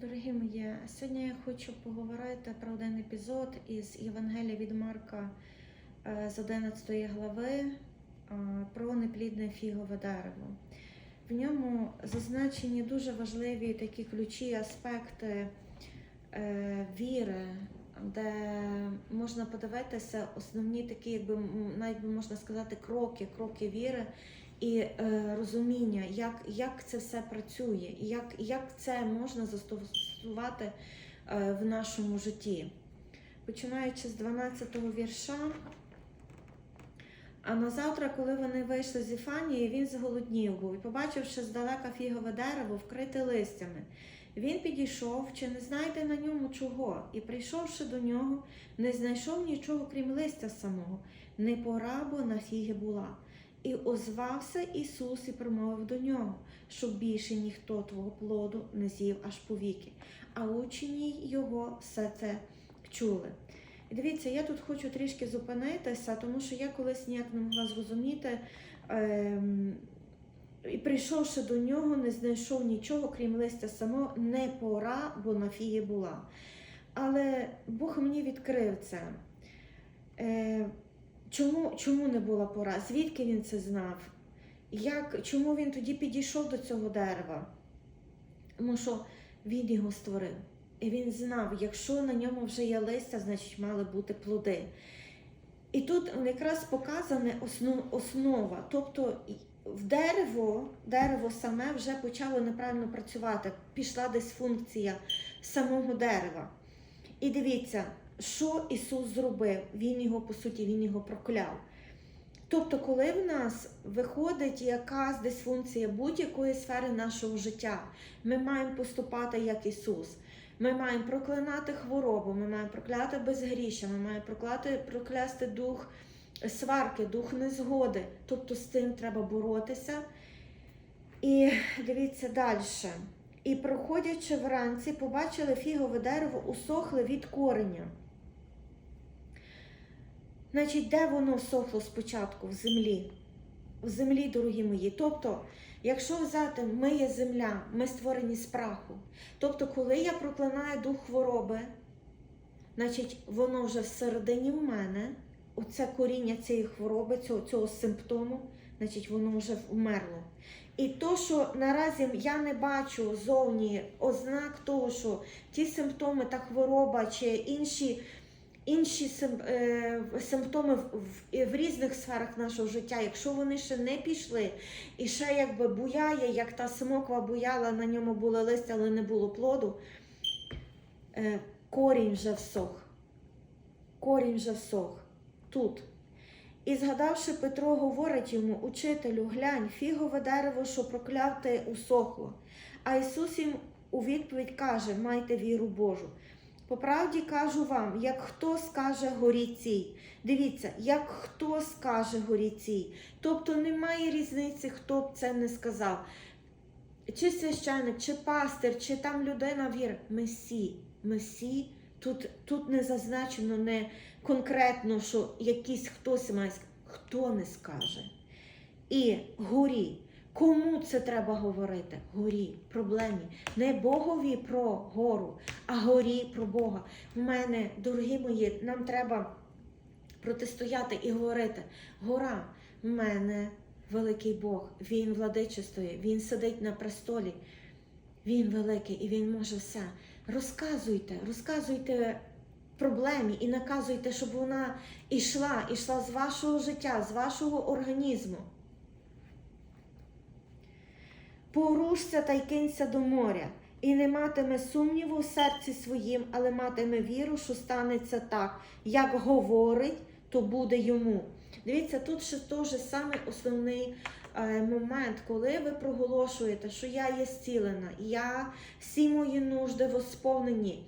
Дорогі мої, сьогодні я хочу поговорити про один епізод із Євангелія від Марка е, з 11 глави е, про неплідне фігове дерево. В ньому зазначені дуже важливі такі ключі, аспекти е, віри, де можна подивитися основні такі, якби навіть можна сказати, кроки, кроки віри і е, розуміння, як, як це все працює, і як, як це можна застосувати е, в нашому житті. Починаючи з 12-го вірша. А на завтра, коли вони вийшли з Іфанії, він зголоднів був і, побачивши здалека фігове дерево, вкрите листями. Він підійшов, чи не знайде на ньому чого, і, прийшовши до нього, не знайшов нічого, крім листя самого, не пора, бо на фіги була. І озвався Ісус і промовив до нього, щоб більше ніхто твого плоду не з'їв аж повіки. А учні його все це чули. І дивіться, я тут хочу трішки зупинитися, тому що я колись ніяк не могла зрозуміти. Ем, і прийшовши до нього, не знайшов нічого, крім листя самого, не пора, бо на фії була. Але Бог мені відкрив це. Е, чому, чому не була пора? Звідки він це знав? Як, чому він тоді підійшов до цього дерева? Тому що він його створив. І він знав, якщо на ньому вже є листя, значить мали бути плоди. І тут якраз показана основа. Тобто в дерево, дерево саме вже почало неправильно працювати, пішла десь функція самого дерева. І дивіться, що Ісус зробив? Він його, по суті, Він його прокляв. Тобто, коли в нас виходить якась десь функція будь-якої сфери нашого життя, ми маємо поступати як Ісус. Ми маємо проклинати хворобу, ми маємо прокляти безгрішя, ми маємо прокляти, проклясти дух сварки, дух незгоди. Тобто з цим треба боротися. І дивіться далі. І проходячи вранці, побачили фігове дерево, усохле від кореня. Значить, де воно всохло спочатку? В землі. В землі, дорогі мої. Тобто, якщо взяти, ми є земля, ми створені з праху. Тобто, коли я проклинаю дух хвороби, значить, воно вже всередині в мене, оце коріння цієї хвороби, цього, цього симптому, значить, воно вже вмерло. І то, що наразі я не бачу зовні ознак того, що ті симптоми та хвороба чи інші інші е, симптоми в, різних сферах нашого життя, якщо вони ще не пішли, і ще якби буяє, як та смоква буяла, на ньому було листя, але не було плоду, е, корінь вже всох. Корінь вже всох. Тут. І згадавши Петро, говорить йому, учителю, глянь, фігове дерево, що прокляв усохло. А Ісус їм у відповідь каже: майте віру Божу. По правді кажу вам, як хто скаже горі цій. Дивіться, як хто скаже горі цій. Тобто немає різниці, хто б це не сказав. Чи священник, чи пастир, чи там людина віри. Ми всі, ми всі. Тут, тут не зазначено не конкретно, що якийсь хтось має. Хто не скаже. І горі. Кому це треба говорити? Горі, проблемі. Не Богові про гору, а горі про Бога. В мене, дорогі мої, нам треба протистояти і говорити: гора, в мене великий Бог, Він владичествує, Він сидить на престолі, Він великий і Він може все. Розказуйте, розказуйте проблемі і наказуйте, щоб вона йшла, йшла з вашого життя, з вашого організму. Порушся та й кинься до моря, і не матиме сумніву в серці своїм, але матиме віру, що станеться так, як говорить, то буде йому. Дивіться, тут ще теж самий основний е, момент, коли ви проголошуєте, що я є зцілена, я всі мої нужди восповнені.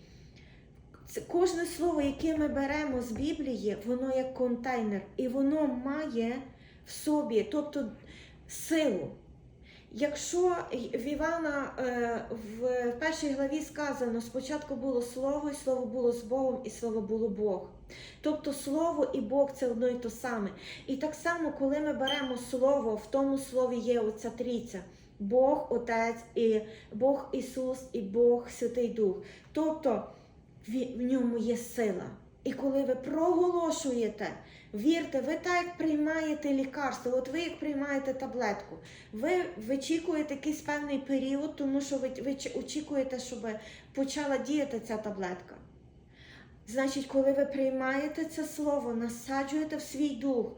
Це кожне слово, яке ми беремо з Біблії, воно як контейнер, і воно має в собі, тобто силу. Якщо в Івана е, в першій главі сказано, спочатку було слово, і слово було з Богом, і слово було Бог. Тобто слово і Бог це одно і то саме. І так само, коли ми беремо слово, в тому слові є оця трійця. Бог Отець, і Бог Ісус, і Бог Святий Дух. Тобто в ньому є сила. І коли ви проголошуєте, вірте, ви так як приймаєте лікарство, от ви як приймаєте таблетку, ви вичікуєте якийсь певний період, тому що ви, ви очікуєте, щоб почала діяти ця таблетка. Значить, коли ви приймаєте це слово, насаджуєте в свій дух,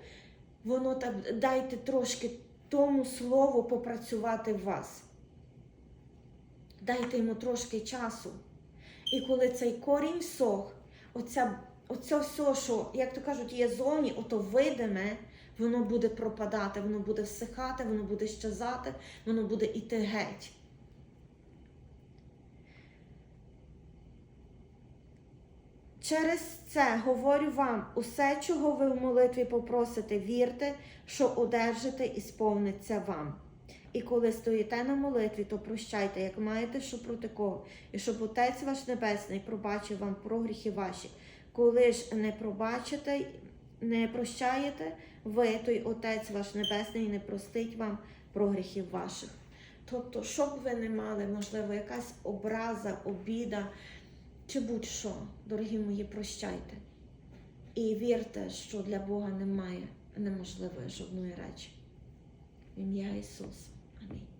воно так дайте трошки тому слову попрацювати в вас. Дайте йому трошки часу. І коли цей корінь всох, оця, оце все, що, як то кажуть, є зовні, ото видиме, воно буде пропадати, воно буде всихати, воно буде щезати, воно буде іти геть. Через це говорю вам, усе, чого ви в молитві попросите, вірте, що одержите і сповниться вам. І коли стоїте на молитві, то прощайте, як маєте, що проти кого, і щоб Отець ваш Небесний пробачив вам про гріхи ваші. Коли ж не пробачите, не прощаєте, ви, той Отець ваш Небесний, не простить вам про гріхів ваших. Тобто, що б ви не мали, можливо, якась образа, обіда чи будь-що, дорогі мої, прощайте. І вірте, що для Бога немає неможливої жодної речі. В ім'я Ісуса. Амінь.